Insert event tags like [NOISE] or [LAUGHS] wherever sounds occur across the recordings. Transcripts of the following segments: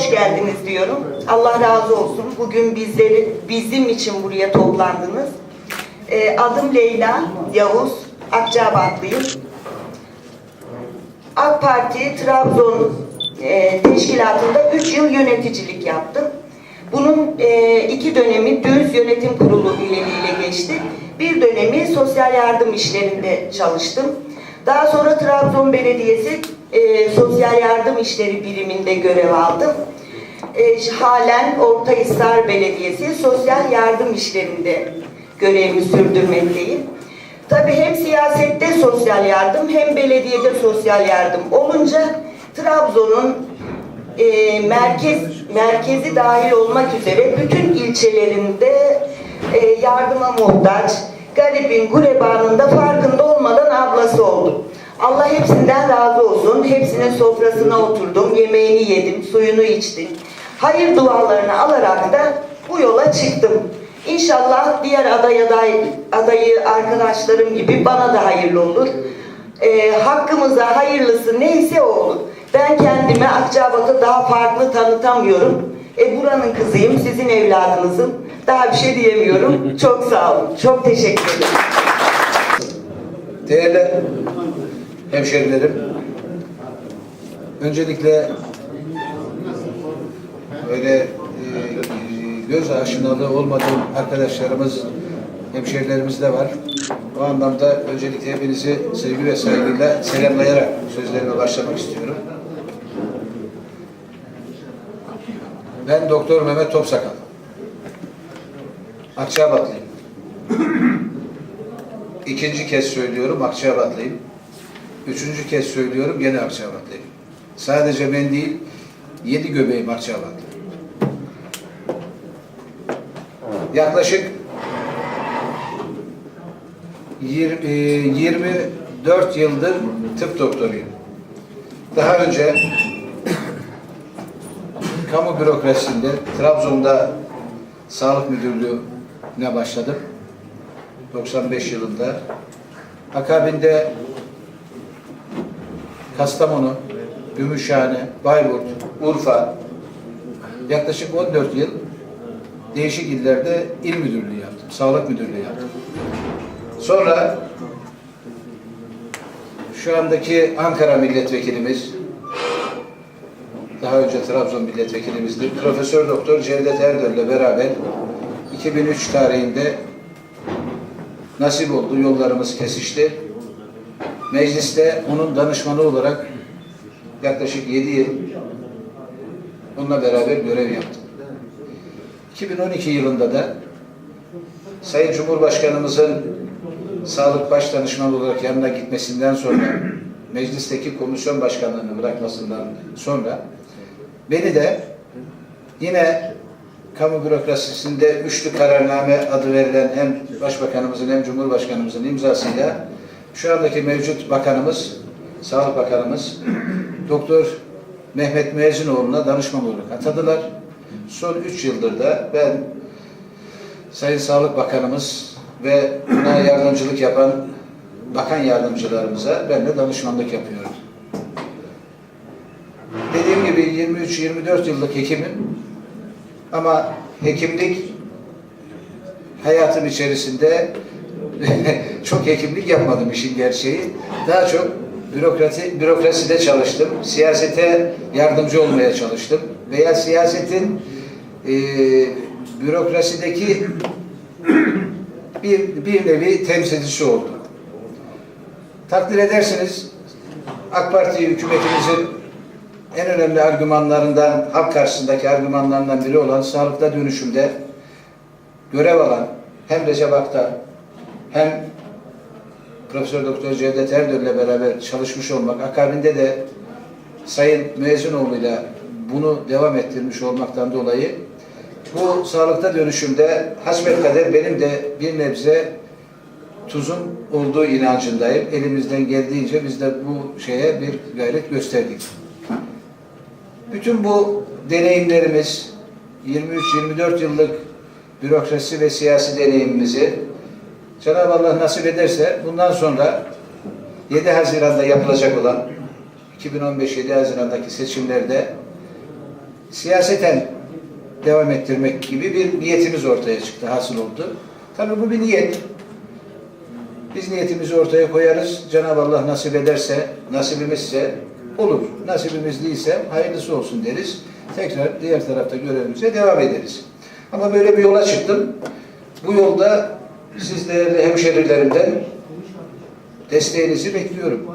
hoş geldiniz diyorum. Allah razı olsun. Bugün bizleri bizim için buraya toplandınız. Ee, adım Leyla Yavuz, Akçabatlıyım. AK Parti Trabzon e, teşkilatında 3 yıl yöneticilik yaptım. Bunun e, iki dönemi düz yönetim kurulu üyeliğiyle geçti. Bir dönemi sosyal yardım işlerinde çalıştım. Daha sonra Trabzon Belediyesi e, Sosyal Yardım İşleri biriminde görev aldım. E, halen Ortahisar Belediyesi Sosyal Yardım İşlerinde görevimi sürdürmekteyim. Tabii hem siyasette sosyal yardım hem belediyede sosyal yardım olunca Trabzon'un e, merkez merkezi dahil olmak üzere bütün ilçelerinde e, yardıma muhtaç, garibin, gurebanın da farkında olmadan ablası oldum. Allah hepsinden razı olsun. Hepsinin sofrasına oturdum, yemeğini yedim, suyunu içtim. Hayır dualarını alarak da bu yola çıktım. İnşallah diğer aday aday adayı arkadaşlarım gibi bana da hayırlı olur. Ee, hakkımıza hayırlısı neyse o olur. Ben kendimi Akçabat'ı daha farklı tanıtamıyorum. E buranın kızıyım, sizin evladınızım. Daha bir şey diyemiyorum. [LAUGHS] Çok sağ olun. Çok teşekkür ederim. Değerli hemşerilerim, öncelikle öyle e, göz aşinalığı olmadığım arkadaşlarımız, hemşerilerimiz de var. O anlamda öncelikle hepinizi sevgi ve saygıyla selamlayarak sözlerime başlamak istiyorum. Ben Doktor Mehmet Topsakal. Akçabatlıyım. İkinci kez söylüyorum Akçabatlıyım. Üçüncü kez söylüyorum gene Akçabatlıyım. Sadece ben değil, yedi göbeğim Akçabatlı. Yaklaşık yir- e, 24 yıldır tıp doktoruyum. Daha önce kamu bürokrasisinde Trabzon'da sağlık müdürlüğüne başladım. 95 yılında. Akabinde Kastamonu, Gümüşhane, Bayburt, Urfa yaklaşık 14 yıl değişik illerde il müdürlüğü yaptım, sağlık müdürlüğü yaptım. Sonra şu andaki Ankara milletvekilimiz, daha önce Trabzon milletvekilimizdi, Profesör Doktor Cevdet Erdöl ile beraber 2003 tarihinde nasip oldu, yollarımız kesişti. Mecliste onun danışmanı olarak yaklaşık 7 yıl onunla beraber görev yaptım. 2012 yılında da Sayın Cumhurbaşkanımızın Sağlık Baş Danışmanı olarak yanına gitmesinden sonra meclisteki komisyon başkanlığını bırakmasından sonra beni de yine kamu bürokrasisinde üçlü kararname adı verilen hem Başbakanımızın hem Cumhurbaşkanımızın imzasıyla şu andaki mevcut bakanımız, Sağlık Bakanımız Doktor Mehmet Müezzinoğlu'na danışman olarak atadılar. Son üç yıldır da ben Sayın Sağlık Bakanımız ve buna yardımcılık yapan bakan yardımcılarımıza ben de danışmanlık yapıyorum. Dediğim gibi 23-24 yıllık hekimim ama hekimlik hayatım içerisinde [LAUGHS] çok hekimlik yapmadım işin gerçeği. Daha çok bürokrasi, bürokraside çalıştım. Siyasete yardımcı olmaya çalıştım. Veya siyasetin e, bürokrasideki bir, bir nevi temsilcisi oldum. Takdir edersiniz AK Parti hükümetimizin en önemli argümanlarından, halk karşısındaki argümanlarından biri olan sağlıkta dönüşümde görev alan hem Recep Akta hem Profesör Doktor Cevdet Erdöl ile beraber çalışmış olmak, akabinde de Sayın Müezzinoğlu ile bunu devam ettirmiş olmaktan dolayı bu sağlıkta dönüşümde hasbelkader benim de bir nebze tuzum olduğu inancındayım. Elimizden geldiğince biz de bu şeye bir gayret gösterdik. Bütün bu deneyimlerimiz 23-24 yıllık bürokrasi ve siyasi deneyimimizi Cenab-ı Allah nasip ederse bundan sonra 7 Haziran'da yapılacak olan 2015 7 Haziran'daki seçimlerde siyaseten devam ettirmek gibi bir niyetimiz ortaya çıktı, hasıl oldu. Tabii bu bir niyet. Biz niyetimizi ortaya koyarız. Cenab-ı Allah nasip ederse, nasibimizse olur. Nasibimiz değilse hayırlısı olsun deriz. Tekrar diğer tarafta görevimize devam ederiz. Ama böyle bir yola çıktım. Bu yolda siz değerli hemşerilerimden desteğinizi bekliyorum.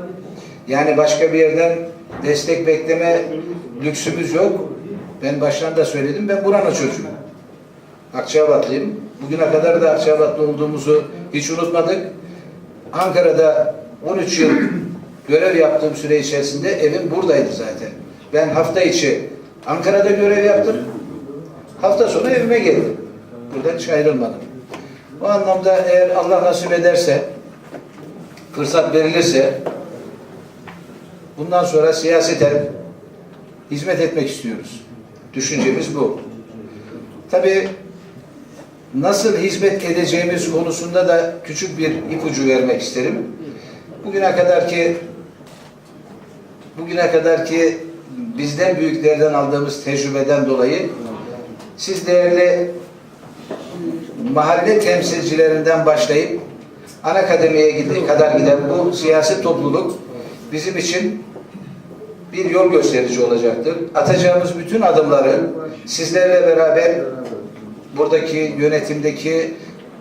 Yani başka bir yerden destek bekleme lüksümüz yok. Ben baştan da söyledim. Ben buranın çocuğuyum. Akçabatlıyım. Bugüne kadar da Akçabatlı olduğumuzu hiç unutmadık. Ankara'da 13 yıl görev yaptığım süre içerisinde evim buradaydı zaten. Ben hafta içi Ankara'da görev yaptım. Hafta sonu evime geldim. Buradan hiç ayrılmadım. O anlamda eğer Allah nasip ederse, fırsat verilirse bundan sonra siyaseten hizmet etmek istiyoruz. Düşüncemiz bu. Tabii nasıl hizmet edeceğimiz konusunda da küçük bir ipucu vermek isterim. Bugüne kadar ki bugüne kadar ki bizden büyüklerden aldığımız tecrübeden dolayı siz değerli mahalle temsilcilerinden başlayıp ana kademeye kadar giden bu siyasi topluluk bizim için bir yol gösterici olacaktır. Atacağımız bütün adımları sizlerle beraber buradaki yönetimdeki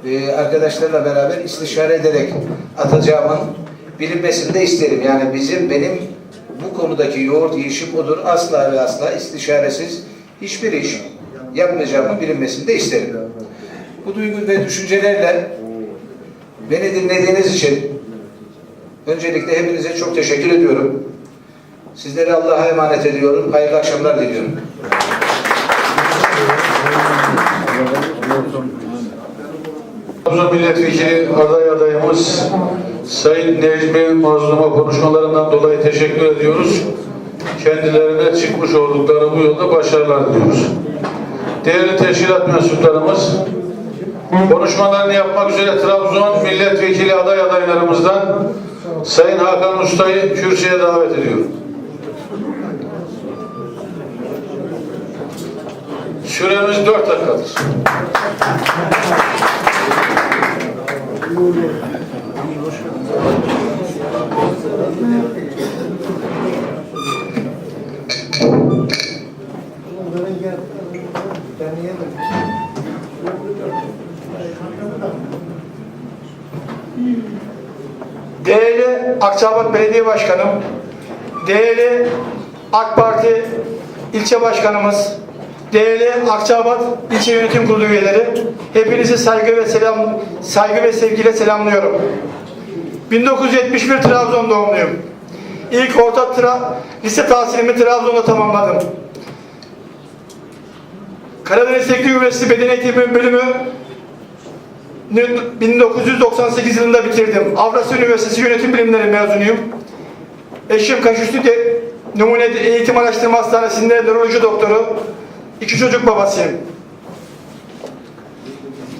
e, arkadaşlarla beraber istişare ederek atacağımın bilinmesini de isterim. Yani bizim benim bu konudaki yoğurt yiyişim odur. Asla ve asla istişaresiz hiçbir iş yapmayacağımın bilinmesini de isterim. Bu duygu ve düşüncelerle beni dinlediğiniz için öncelikle hepinize çok teşekkür ediyorum. Sizleri Allah'a emanet ediyorum. Hayırlı akşamlar diliyorum. Trabzon Milletvekili aday adayımız Sayın Necmi Mazlum'a konuşmalarından dolayı teşekkür ediyoruz. Kendilerine çıkmış oldukları bu yolda başarılar diliyoruz. Değerli teşkilat mensuplarımız, konuşmalarını yapmak üzere Trabzon Milletvekili aday adaylarımızdan Sayın Hakan Usta'yı kürsüye davet ediyorum. Süremiz dört dakikadır. Değerli Akçabat Belediye Başkanım, değerli AK Parti ilçe başkanımız, değerli Akçabat İlçe Yönetim Kurulu üyeleri, hepinizi saygı ve selam, saygı ve sevgiyle selamlıyorum. 1971 Trabzon doğumluyum. İlk orta tra lise tahsilimi Trabzon'da tamamladım. Karadeniz Teknik Üniversitesi Beden Eğitimi Bölümü 1998 yılında bitirdim. Avrasya Üniversitesi Yönetim Bilimleri mezunuyum. Eşim Kaşüstü de Numune Eğitim Araştırma Hastanesi'nde nöroloji doktoru. İki çocuk babasıyım.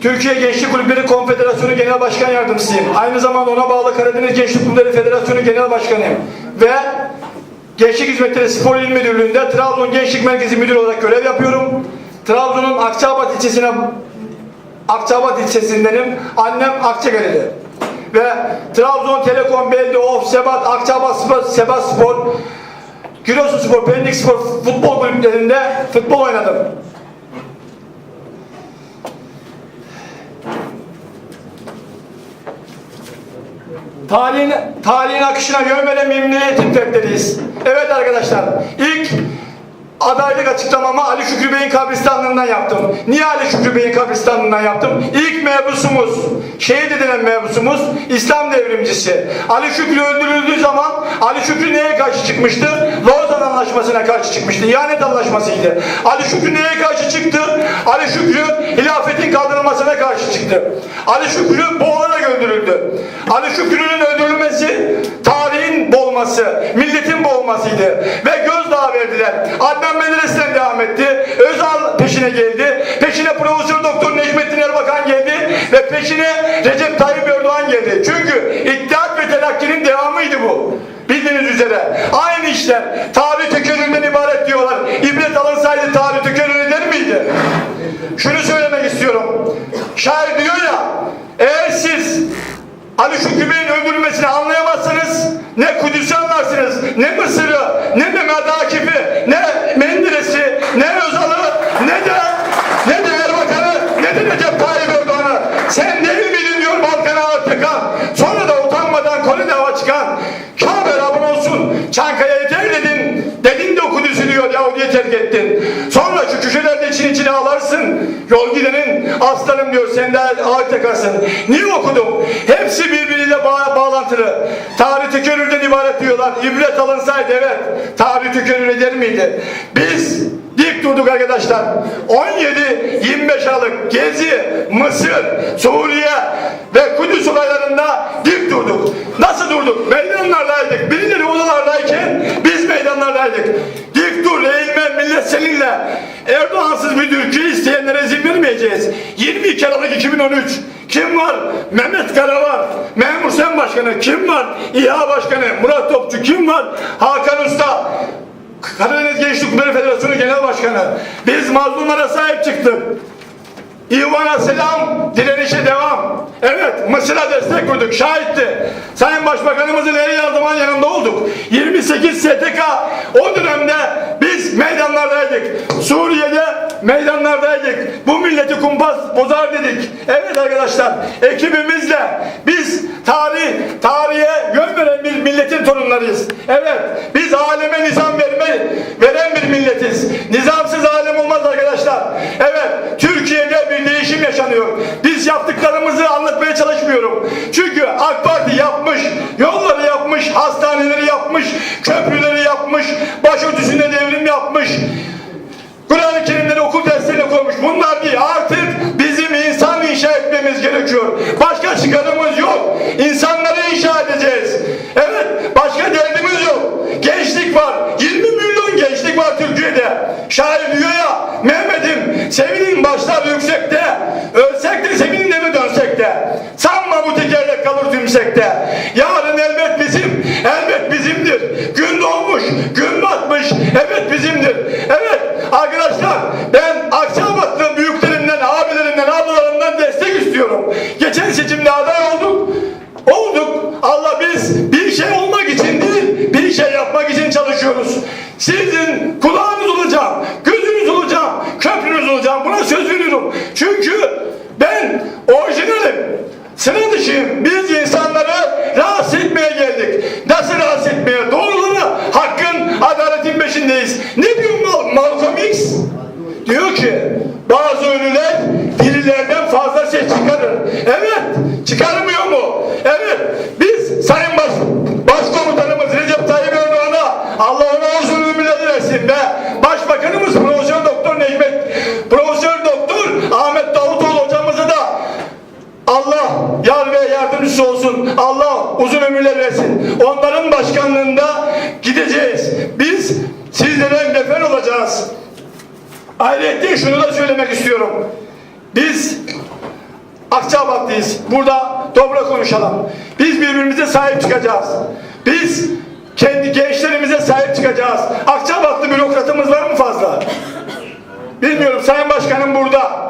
Türkiye Gençlik Kulüpleri Konfederasyonu Genel Başkan Yardımcısıyım. Aynı zamanda ona bağlı Karadeniz Gençlik Kulüpleri Federasyonu Genel Başkanıyım. Ve Gençlik Hizmetleri Spor İl Müdürlüğü'nde Trabzon Gençlik Merkezi Müdürü olarak görev yapıyorum. Trabzon'un Akçabat ilçesine Akçabat ilçesindenim. Annem Akçakaleli. Ve Trabzon Telekom, Belde, Of, Sebat, Akçabat Spor, Sebat Spor, Giresun Spor, Pendik Spor futbol kulüplerinde futbol oynadım. Tarihin, tarihin akışına yön veren memnuniyetin defteriyiz. Evet arkadaşlar, ilk adaylık açıklamamı Ali Şükrü Bey'in kabristanlığından yaptım. Niye Ali Şükrü Bey'in kabristanlığından yaptım? İlk mebusumuz, şehit edilen mebusumuz İslam devrimcisi. Ali Şükrü öldürüldüğü zaman Ali Şükrü neye karşı çıkmıştı? Lozan Anlaşması'na karşı çıkmıştı. İhanet Anlaşması'ydı. Ali Şükrü neye karşı çıktı? Ali Şükrü hilafetin kaldırılmasına karşı çıktı. Ali Şükrü boğularak öldürüldü. Ali Şükrü'nün öldürülmesi tarihin boğulması, milletin boğulmasıydı. Ve ettiler. Adnan Menderes'ten devam etti. Özal peşine geldi. Peşine Profesör Doktor Necmettin Erbakan geldi ve peşine Recep Tayyip Erdoğan geldi. Çünkü İttihat ve Terakki'nin devamıydı bu. Bildiğiniz üzere. Aynı işler. Tarih tekerrürden ibaret diyorlar. İbret alınsaydı tarih tekerrür eder miydi? Şunu söylemek istiyorum. Şair diyor ya eğer siz Ali Şükrü Çankaya'yı terk edin. Dedin de oku düzülüyor Yahudi'ye terk ettin. Sonra şu köşelerde için içine ağlarsın. Yol gidenin aslanım diyor sen de ağaç takarsın. Niye okudum? Hepsi birbiriyle bağ bağlantılı. Tarih tükürürden ibaret diyorlar. İbret alınsaydı evet. Tarih tükürür eder miydi? Biz dik durduk arkadaşlar. 17-25 Aralık Gezi, Mısır, Suriye ve Kudüs olaylarında dik durduk. Nasıl durduk? Meydanlardaydık. Birileri odalardayken biz meydanlardaydık. Dik dur eğilme millet seninle. Erdoğansız bir Türkiye isteyenlere izin vermeyeceğiz. 22 Aralık 2013 kim var? Mehmet Kara var. Memur Sen Başkanı kim var? İHA Başkanı Murat Topçu kim var? Hakan Usta Karadeniz Gençlik Kulüpleri Federasyonu Genel Başkanı. Biz mazlumlara sahip çıktık. İvan'a selam, direnişe devam. Evet, Mısır'a destek vurduk, şahitti. Sayın Başbakanımızın el yardımın yanında olduk. 28 STK o dönemde biz meydanlardaydık. Suriye'de meydanlardaydık. Bu milleti kumpas bozar dedik. Evet arkadaşlar, ekibimizle tarih, tarihe yön veren bir milletin torunlarıyız. Evet, biz aleme nizam verme, veren bir milletiz. Nizamsız alem olmaz arkadaşlar. Evet, Türkiye'de bir değişim yaşanıyor. Biz yaptıklarımızı anlatmaya çalışmıyorum. Çünkü AK Parti yapmış, yolları yapmış, hastaneleri yapmış, köprüleri yapmış, başörtüsünde devrim yapmış. Kur'an-ı Kerimleri okul derslerine koymuş. Bunlar değil. Artık etmemiz gerekiyor. Başka çıkarımız yok. İnsanları inşa edeceğiz. Evet, başka derdimiz yok. Gençlik var. 20 milyon gençlik var Türkiye'de. Şair diyor ya, Mehmet'im sevinin başlar yüksekte. Ölsek de sevinin eve dönsek de. Sanma bu tekerlek kalır tümsekte. Yarın elbet bizim, elbet bizimdir. Gün doğmuş, gün batmış, evet bizimdir. Evet arkadaşlar ben Akçabatlı büyüklerimden, abilerimden, ablalarımdan destek istiyorum. Geçen seçimde aday olduk. Olduk. Allah biz bir şey olmak için değil, bir şey yapmak için çalışıyoruz. Sizin kulağınız olacağım, gözünüz olacağım, köprünüz olacağım. Buna söz veriyorum. Çünkü ben orijinalim. Sıra dışıyım. Biz insanları rahatsız etmeye geldik. Nasıl rahatsız etmeye? Doğruları, hakkın, adaletin peşindeyiz. Ne diyor Mal Malcolm X? Diyor ki bazı ölüler dirilerden fazla ses çıkarır. Evet çıkarmıyor mu? Evet biz Sayın Baş, Başkomutanımız Recep Tayyip Erdoğan'a Allah ona uzun ömürler versin be. Başbakanımız Profesör Doktor Necmet Profesör Doktor Ahmet Davutoğlu hocamıza da Allah yar ve yardımcısı olsun. Allah uzun ömürler versin. Onların başkanlığında gideceğiz. Biz sizlere nefer olacağız. Ayrıca şunu da söylemek istiyorum. Biz Akçabatlıyız. Burada dobra konuşalım. Biz birbirimize sahip çıkacağız. Biz kendi gençlerimize sahip çıkacağız. Akçabatlı bürokratımız var mı fazla? Bilmiyorum Sayın Başkanım burada.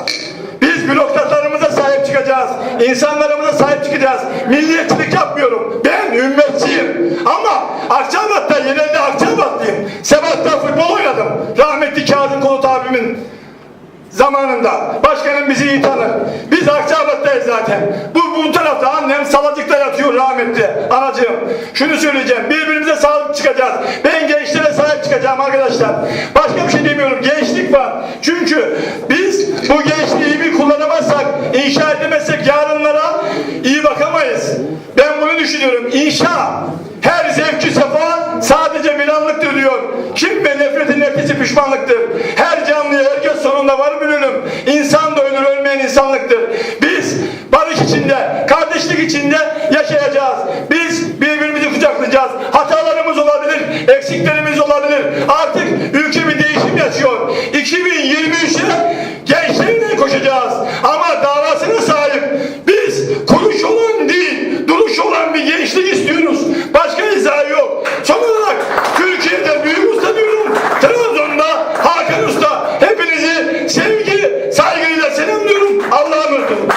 Biz bürokratlarımıza sahip çıkacağız. İnsanlarımıza sahip çıkacağız. Milliyetçilik yapmıyorum. Ben ümmetçiyim. Ama Akçabat'ta yerelde Akçabatlıyım. Sebat'ta futbol oynadım. Rahmetli Kazım Kolut abimin zamanında. Başkanım bizi iyi tanır. Biz Akçabat'tayız zaten. Bu, bu tarafta annem salacıkta yatıyor rahmetli. Anacığım. Şunu söyleyeceğim. Birbirimize sahip çıkacağız. Ben gençlere sahip çıkacağım arkadaşlar. Başka bir şey demiyorum. Gençlik var. Çünkü biz bu gençliği bir kullanamazsak, inşa edemezsek yarınlara iyi bakamayız. Ben bunu düşünüyorum. İnşa her zevki sefa sadece bir anlıktır diyor. Kim ve nefretin etkisi pişmanlıktır. Her canlıya herkes sonunda var ölüm. İnsan da ölür ölmeyen insanlıktır. Biz barış içinde, kardeşlik içinde yaşayacağız. Biz birbirimizi kucaklayacağız. Hatalarımız olabilir, eksiklerimiz olabilir. Artık ülke bir değişim yaşıyor. 2023'e gençlerle koşacağız. Ama davasına sahip biz kuruş olan değil, duruş olan bir gençlik istiyoruz. Başka izahı yok. Son olarak Türkiye'de büyük usta diyorum. Trabzon'da Hakan Usta. Hepinizi sevgi, saygıyla selamlıyorum. Allah'a emanet olun.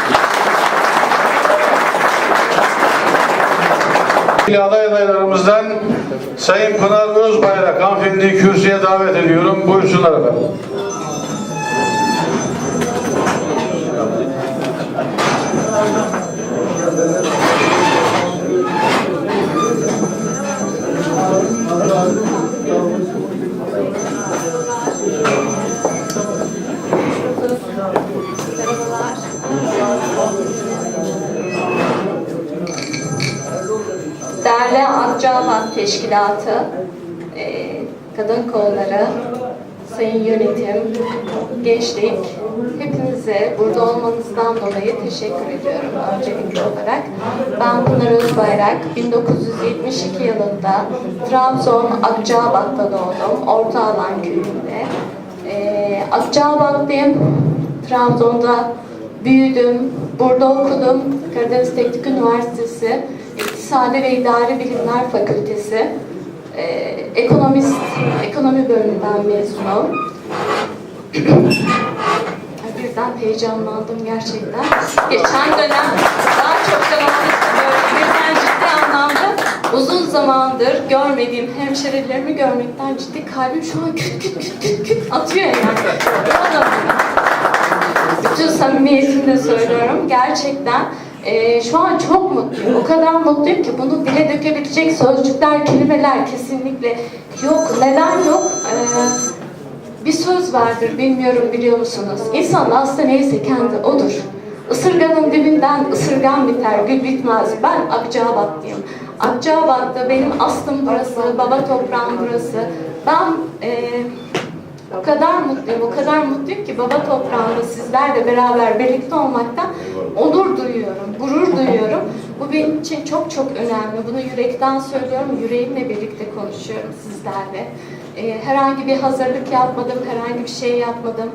İl aday adaylarımızdan Sayın Pınar Özbayrak hanımefendiyi kürsüye davet ediyorum. Buyursunlar efendim. Teşkilatı, e, Kadın Kolları, Sayın Yönetim, Gençlik, hepinize burada olmanızdan dolayı teşekkür ediyorum öncelikli olarak. Ben Pınar Özbayrak, 1972 yılında Trabzon Akçaabat'ta doğdum, Orta Alan köyünde. E, Akçaabatlıyım, Trabzon'da büyüdüm, burada okudum. Karadeniz Teknik Üniversitesi İktisadi ve İdari Bilimler Fakültesi e, ekonomist, ekonomi bölümünden mezunum. Birden heyecanlandım gerçekten. Geçen dönem daha çok böyle birden ciddi anlamda uzun zamandır görmediğim hemşerilerimi görmekten ciddi kalbim şu an küt küt küt küt küt atıyor yani. Bütün samimiyetimle söylüyorum. Gerçekten e, şu an çok mutluyum. O kadar mutluyum ki bunu dile dökebilecek sözcükler, kelimeler kesinlikle yok. Neden yok? E, bir söz vardır, bilmiyorum biliyor musunuz? İnsan aslında neyse kendi odur. Isırganın dibinden ısırgan biter, gül bitmez. Ben Akçaabatlıyım. Akçaabat'ta benim aslım burası, baba toprağım burası. Ben e, o kadar mutluyum, o kadar mutluyum ki baba toprağında sizlerle beraber birlikte olmaktan onur duyuyorum, gurur duyuyorum. Bu benim için çok çok önemli. Bunu yürekten söylüyorum, yüreğimle birlikte konuşuyorum sizlerle. Ee, herhangi bir hazırlık yapmadım, herhangi bir şey yapmadım.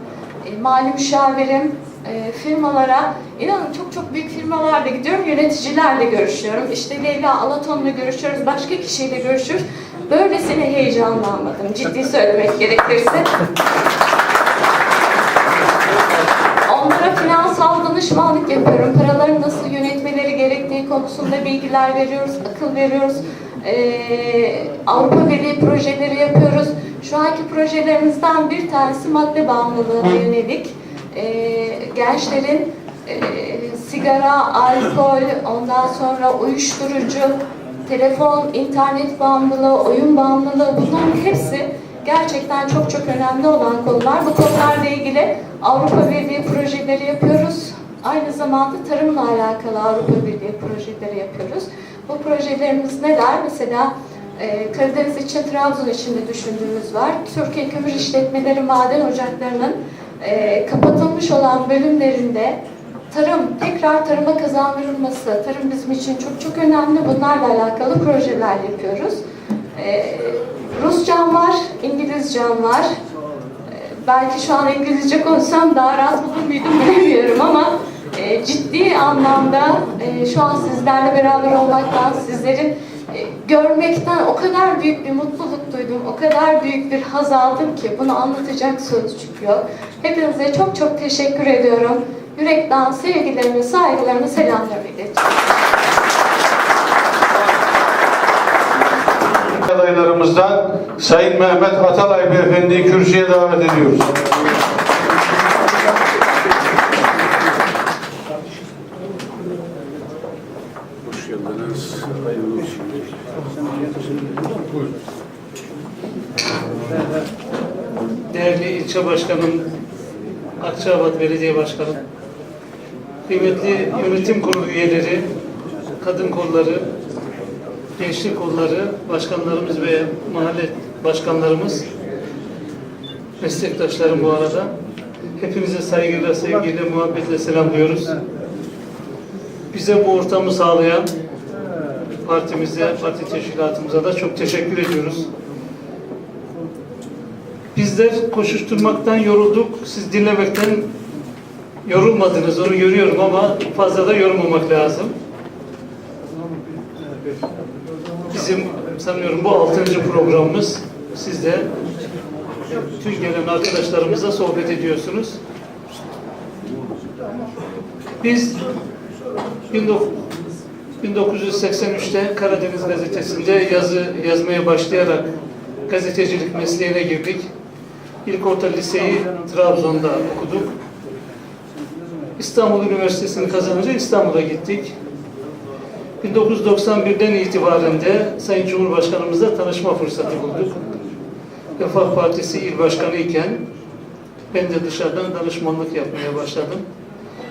Ee, mali müşavirim, e, firmalara, inanın çok çok büyük firmalarla gidiyorum, yöneticilerle görüşüyorum. İşte Leyla Alaton'la görüşüyoruz, başka kişiyle görüşüyoruz. Böylesine heyecanlanmadım, ciddi söylemek gerekirse. Onlara finansal danışmanlık yapıyorum. Paraları nasıl yönetmeleri gerektiği konusunda bilgiler veriyoruz, akıl veriyoruz. Ee, Avrupa Birliği projeleri yapıyoruz. Şu anki projelerimizden bir tanesi madde bağımlılığına yönelik. Ee, gençlerin e, sigara, alkol, ondan sonra uyuşturucu, telefon, internet bağımlılığı, oyun bağımlılığı bunların hepsi gerçekten çok çok önemli olan konular. Bu konularla ilgili Avrupa Birliği projeleri yapıyoruz. Aynı zamanda tarımla alakalı Avrupa Birliği projeleri yapıyoruz. Bu projelerimiz neler? Mesela e, Karadeniz için, Trabzon için de düşündüğümüz var. Türkiye Kömür İşletmeleri Maden Ocakları'nın e, kapatılmış olan bölümlerinde tarım, tekrar tarıma kazandırılması, tarım bizim için çok çok önemli. Bunlarla alakalı projeler yapıyoruz. Ee, Rusçam var, İngilizcem var. Ee, belki şu an İngilizce konuşsam daha rahat bulur muydum [LAUGHS] bilemiyorum ama e, ciddi anlamda e, şu an sizlerle beraber olmaktan, sizlerin e, görmekten o kadar büyük bir mutluluk duydum, o kadar büyük bir haz aldım ki bunu anlatacak sözcük yok. Hepinize çok çok teşekkür ediyorum. Yürekten sevgilerimi, saygılarımı, selamlarımı iletiyorum. adaylarımızdan Sayın Mehmet Atalay Beyefendi'yi kürsüye davet ediyoruz. Hoş geldiniz. Hayırlı olsun. Buyurun. Değerli ilçe başkanım, Akçaabat Belediye Başkanım, kıymetli yönetim kurulu üyeleri, kadın kolları, gençlik kolları, başkanlarımız ve mahalle başkanlarımız, meslektaşlarım bu arada. Hepinize saygıyla, sevgiyle, muhabbetle selamlıyoruz. Bize bu ortamı sağlayan partimize, parti teşkilatımıza da çok teşekkür ediyoruz. Bizler koşuşturmaktan yorulduk. Siz dinlemekten yorulmadınız. Onu görüyorum ama fazla da yorulmamak lazım. Bizim sanıyorum bu altıncı programımız. Siz de tüm gelen arkadaşlarımızla sohbet ediyorsunuz. Biz 1983'te Karadeniz Gazetesi'nde yazı yazmaya başlayarak gazetecilik mesleğine girdik. İlk orta liseyi Trabzon'da okuduk. İstanbul Üniversitesi'ni kazanınca İstanbul'a gittik. 1991'den itibaren de Sayın Cumhurbaşkanımızla tanışma fırsatı bulduk. Refah Partisi İl Başkanı iken ben de dışarıdan danışmanlık yapmaya başladım.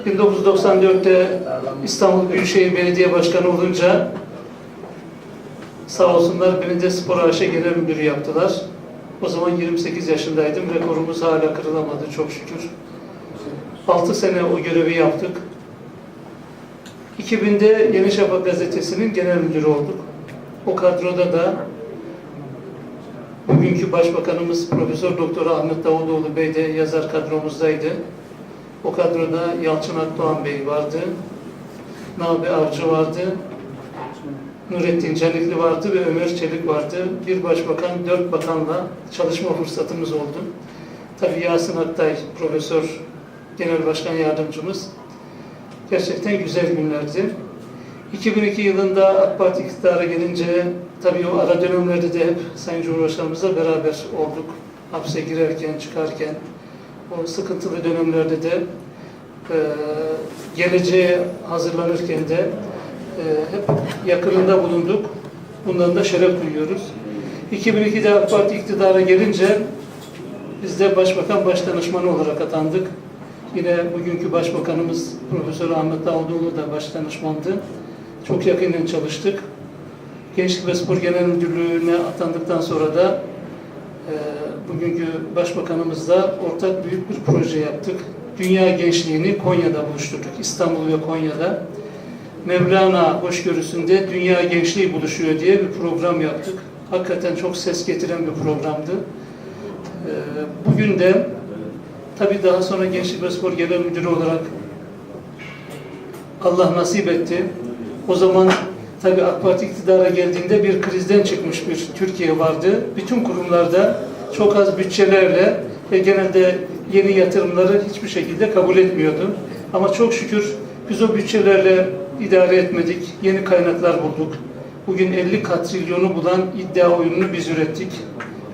1994'te İstanbul Büyükşehir Belediye Başkanı olunca Sağ olsunlar beni de spor AŞ Genel Müdürü yaptılar. O zaman 28 yaşındaydım. Rekorumuz hala kırılamadı çok şükür. 6 sene o görevi yaptık. 2000'de Yeni Şafak gazetesinin genel müdürü olduk. O kadroda da bugünkü Başbakanımız Profesör Doktor Ahmet Davutoğlu Bey de yazar kadromuzdaydı. O kadroda Yalçın Akdoğan Bey vardı. Nabi Avcı vardı. Nurettin Canikli vardı ve Ömer Çelik vardı. Bir başbakan, dört bakanla çalışma fırsatımız oldu. Tabii Yasin Aktay, Profesör Genel Başkan Yardımcımız. Gerçekten güzel günlerdi. 2002 yılında AK Parti iktidara gelince tabii o ara dönemlerde de hep Sayın Cumhurbaşkanımızla beraber olduk. Hapse girerken, çıkarken, o sıkıntılı dönemlerde de e, geleceğe hazırlanırken de e, hep yakınında bulunduk. Bundan da şeref duyuyoruz. 2002'de AK Parti iktidara gelince biz de Başbakan Başdanışmanı olarak atandık. Yine bugünkü Başbakanımız Profesör Ahmet Davutoğlu da başdanışmandı. Çok yakından çalıştık. Gençlik ve Spor Genel Müdürlüğü'ne atandıktan sonra da e, bugünkü Başbakanımızla ortak büyük bir proje yaptık. Dünya gençliğini Konya'da buluşturduk. İstanbul ve Konya'da. Mevlana hoşgörüsünde Dünya Gençliği buluşuyor diye bir program yaptık. Hakikaten çok ses getiren bir programdı. E, bugün de tabii daha sonra Gençlik ve Spor Genel Müdürü olarak Allah nasip etti. O zaman tabii AK Parti iktidara geldiğinde bir krizden çıkmış bir Türkiye vardı. Bütün kurumlarda çok az bütçelerle ve genelde yeni yatırımları hiçbir şekilde kabul etmiyordu. Ama çok şükür biz o bütçelerle idare etmedik. Yeni kaynaklar bulduk. Bugün 50 katrilyonu bulan iddia oyununu biz ürettik.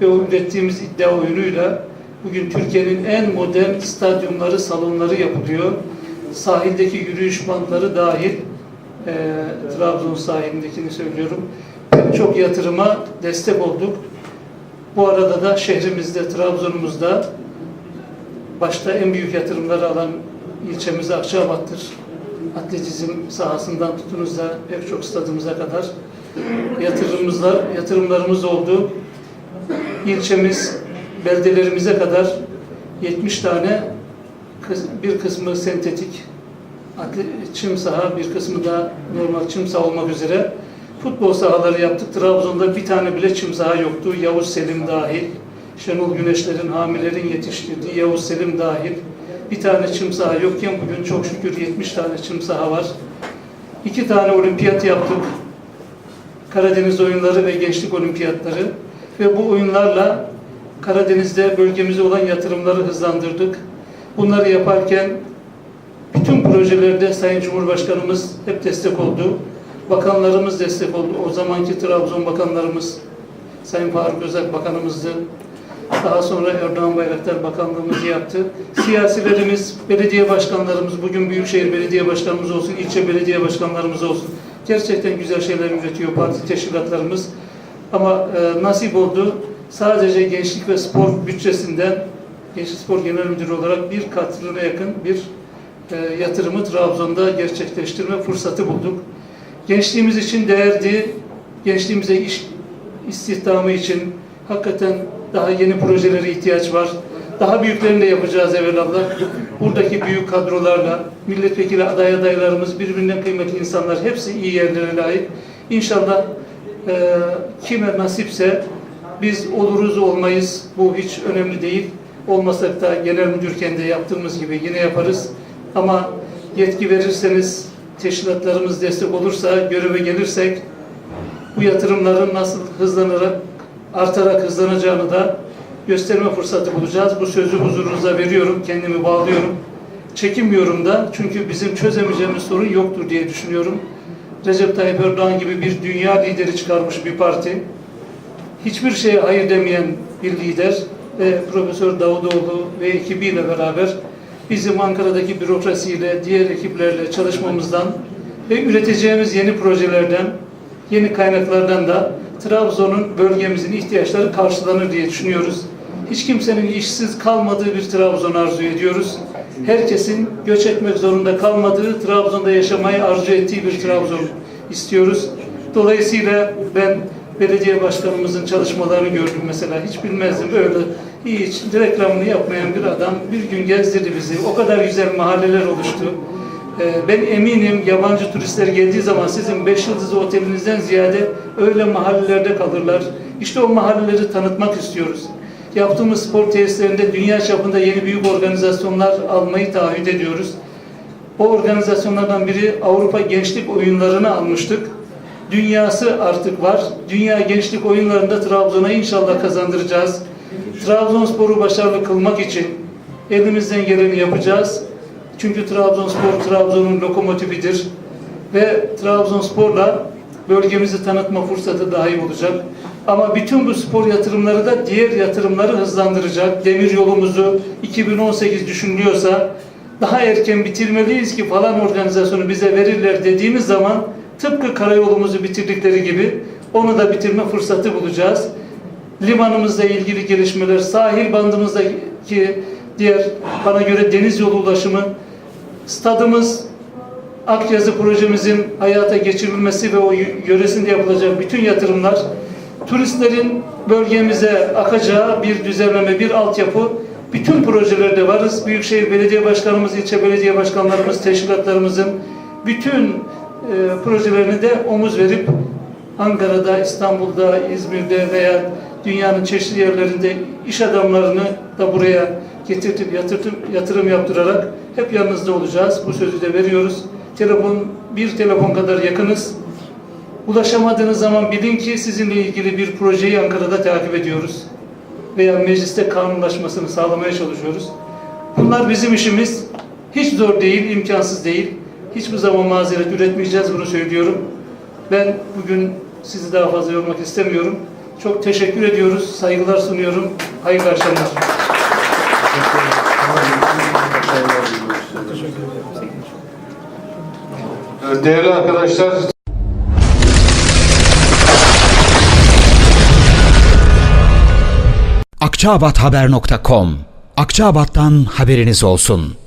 Ve o ürettiğimiz iddia oyunuyla bugün Türkiye'nin en modern stadyumları, salonları yapılıyor. Sahildeki yürüyüş bandları dahil e, Trabzon sahilindekini söylüyorum. Çok yatırıma destek olduk. Bu arada da şehrimizde, Trabzon'umuzda başta en büyük yatırımları alan ilçemiz Akçabat'tır. Atletizm sahasından tutunuz da pek çok stadımıza kadar yatırımımızlar, yatırımlarımız oldu. İlçemiz, beldelerimize kadar 70 tane bir kısmı sentetik çim saha, bir kısmı da normal çim saha olmak üzere futbol sahaları yaptık. Trabzon'da bir tane bile çim saha yoktu. Yavuz Selim dahil, Şenol Güneşler'in, hamilerin yetiştirdiği Yavuz Selim dahil bir tane çim saha yokken bugün çok şükür 70 tane çim saha var. İki tane olimpiyat yaptık. Karadeniz oyunları ve gençlik olimpiyatları ve bu oyunlarla Karadeniz'de bölgemize olan yatırımları hızlandırdık. Bunları yaparken bütün projelerde Sayın Cumhurbaşkanımız hep destek oldu. Bakanlarımız destek oldu. O zamanki Trabzon bakanlarımız Sayın Faruk Özel bakanımızdı. Daha sonra Erdoğan Bayraktar bakanlığımızı yaptı. Siyasilerimiz, belediye başkanlarımız, bugün Büyükşehir Belediye Başkanımız olsun, ilçe belediye başkanlarımız olsun. Gerçekten güzel şeyler üretiyor parti teşkilatlarımız. Ama e, nasip oldu. Sadece gençlik ve spor bütçesinden Gençlik Spor Genel Müdürü olarak bir katrına yakın bir e, yatırımı Trabzon'da gerçekleştirme fırsatı bulduk. Gençliğimiz için değerdi, gençliğimize iş istihdamı için hakikaten daha yeni projelere ihtiyaç var. Daha büyüklerini de yapacağız evvelallah. Buradaki büyük kadrolarla, milletvekili aday adaylarımız, birbirinden kıymetli insanlar hepsi iyi yerlere layık. İnşallah e, kime nasipse biz oluruz olmayız. Bu hiç önemli değil. Olmasak da genel müdürken de yaptığımız gibi yine yaparız. Ama yetki verirseniz, teşkilatlarımız destek olursa, göreve gelirsek bu yatırımların nasıl hızlanarak, artarak hızlanacağını da gösterme fırsatı bulacağız. Bu sözü huzurunuza veriyorum, kendimi bağlıyorum. Çekinmiyorum da çünkü bizim çözemeyeceğimiz sorun yoktur diye düşünüyorum. Recep Tayyip Erdoğan gibi bir dünya lideri çıkarmış bir parti. Hiçbir şeye hayır demeyen bir lider ve Profesör Davutoğlu ve ekibiyle beraber bizim Ankara'daki bürokrasiyle, diğer ekiplerle çalışmamızdan ve üreteceğimiz yeni projelerden, yeni kaynaklardan da Trabzon'un bölgemizin ihtiyaçları karşılanır diye düşünüyoruz. Hiç kimsenin işsiz kalmadığı bir Trabzon arzu ediyoruz. Herkesin göç etmek zorunda kalmadığı, Trabzon'da yaşamayı arzu ettiği bir Trabzon istiyoruz. Dolayısıyla ben belediye başkanımızın çalışmalarını gördüm mesela. Hiç bilmezdim öyle hiç reklamını yapmayan bir adam bir gün gezdirdi bizi. O kadar güzel mahalleler oluştu. Ee, Ben eminim yabancı turistler geldiği zaman sizin 5 yıldızlı otelinizden ziyade öyle mahallelerde kalırlar. İşte o mahalleleri tanıtmak istiyoruz. Yaptığımız spor tesislerinde dünya çapında yeni büyük organizasyonlar almayı taahhüt ediyoruz. O organizasyonlardan biri Avrupa Gençlik Oyunları'nı almıştık. Dünyası artık var. Dünya Gençlik Oyunları'nda Trabzon'a inşallah kazandıracağız. Trabzonspor'u başarılı kılmak için elimizden geleni yapacağız. Çünkü Trabzonspor Trabzon'un lokomotifidir ve Trabzonspor'la bölgemizi tanıtma fırsatı dahi olacak. Ama bütün bu spor yatırımları da diğer yatırımları hızlandıracak. Demir yolumuzu 2018 düşünülüyorsa daha erken bitirmeliyiz ki falan organizasyonu bize verirler dediğimiz zaman tıpkı karayolumuzu bitirdikleri gibi onu da bitirme fırsatı bulacağız. Limanımızla ilgili gelişmeler, sahil bandımızdaki diğer bana göre deniz yolu ulaşımı, stadımız, Akyazı projemizin hayata geçirilmesi ve o yöresinde yapılacak bütün yatırımlar turistlerin bölgemize akacağı bir düzenleme, bir altyapı bütün projelerde varız. Büyükşehir Belediye Başkanımız, ilçe belediye başkanlarımız, teşkilatlarımızın bütün e, projelerine de omuz verip Ankara'da, İstanbul'da, İzmir'de veya dünyanın çeşitli yerlerinde iş adamlarını da buraya getirtip yatırtım, yatırım yaptırarak hep yanınızda olacağız. Bu sözü de veriyoruz. Telefon, bir telefon kadar yakınız. Ulaşamadığınız zaman bilin ki sizinle ilgili bir projeyi Ankara'da takip ediyoruz. Veya mecliste kanunlaşmasını sağlamaya çalışıyoruz. Bunlar bizim işimiz. Hiç zor değil, imkansız değil. Hiçbir zaman mazeret üretmeyeceğiz bunu söylüyorum. Ben bugün sizi daha fazla yormak istemiyorum. Çok teşekkür ediyoruz, saygılar sunuyorum. Hayırlı akşamlar. Değerli arkadaşlar, Akçaabathaber.com Akçaabat'tan haberiniz olsun.